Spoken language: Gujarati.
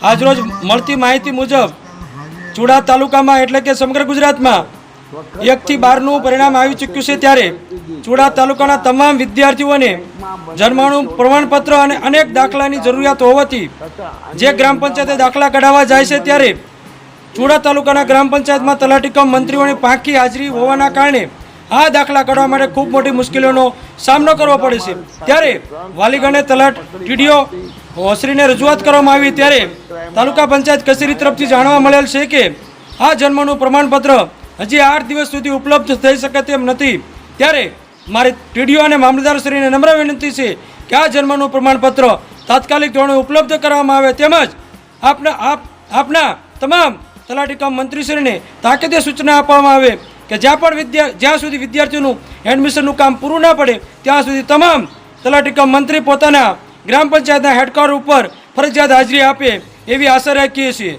આજરોજ મળતી માહિતી મુજબ ચુડા તાલુકામાં એટલે કે સમગ્ર ગુજરાતમાં એકથી બારનું પરિણામ આવી ચૂક્યું છે ત્યારે ચુડા તાલુકાના તમામ વિદ્યાર્થીઓને જન્માણું પ્રમાણપત્ર અને અનેક દાખલાની જરૂરિયાત હોવાથી જે ગ્રામ પંચાયતે દાખલા કઢાવવા જાય છે ત્યારે ચુડા તાલુકાના ગ્રામ પંચાયતમાં તલાટી કમ મંત્રીઓની પાંખી હાજરી હોવાના કારણે આ દાખલા કાઢવા માટે ખૂબ મોટી મુશ્કેલીઓનો સામનો કરવો પડે છે. ત્યારે વાલીગણે તલાટ, ટીડીઓ શ્રીને રજૂઆત કરવામાં આવી ત્યારે તાલુકા પંચાયત કચેરી તરફથી જાણવા મળેલ છે કે આ જન્મનું પ્રમાણપત્ર હજી આઠ દિવસ સુધી ઉપલબ્ધ થઈ શકે તેમ નથી. ત્યારે મારી ટીડીઓ અને મામલતદારશ્રીને નમ્ર વિનંતી છે કે આ જન્મનું પ્રમાણપત્ર તાત્કાલિક ધોરણે ઉપલબ્ધ કરવામાં આવે તેમજ આપના આપ, આપના તમામ તલાટી કામ મંત્રીશ્રીને તાકીદે સૂચના આપવામાં આવે કે જ્યાં પણ વિદ્યા, જ્યાં સુધી વિદ્યાર્થીઓનું એડમિશનનું કામ પૂરું ના પડે, ત્યાં સુધી તમામ તલાટી કામ મંત્રી પોતાના ગ્રામ પંચાયતના હેડક્વાર્ટર ઉપર ફરજિયાત હાજરી આપે એવી આશા રાખીએ છીએ.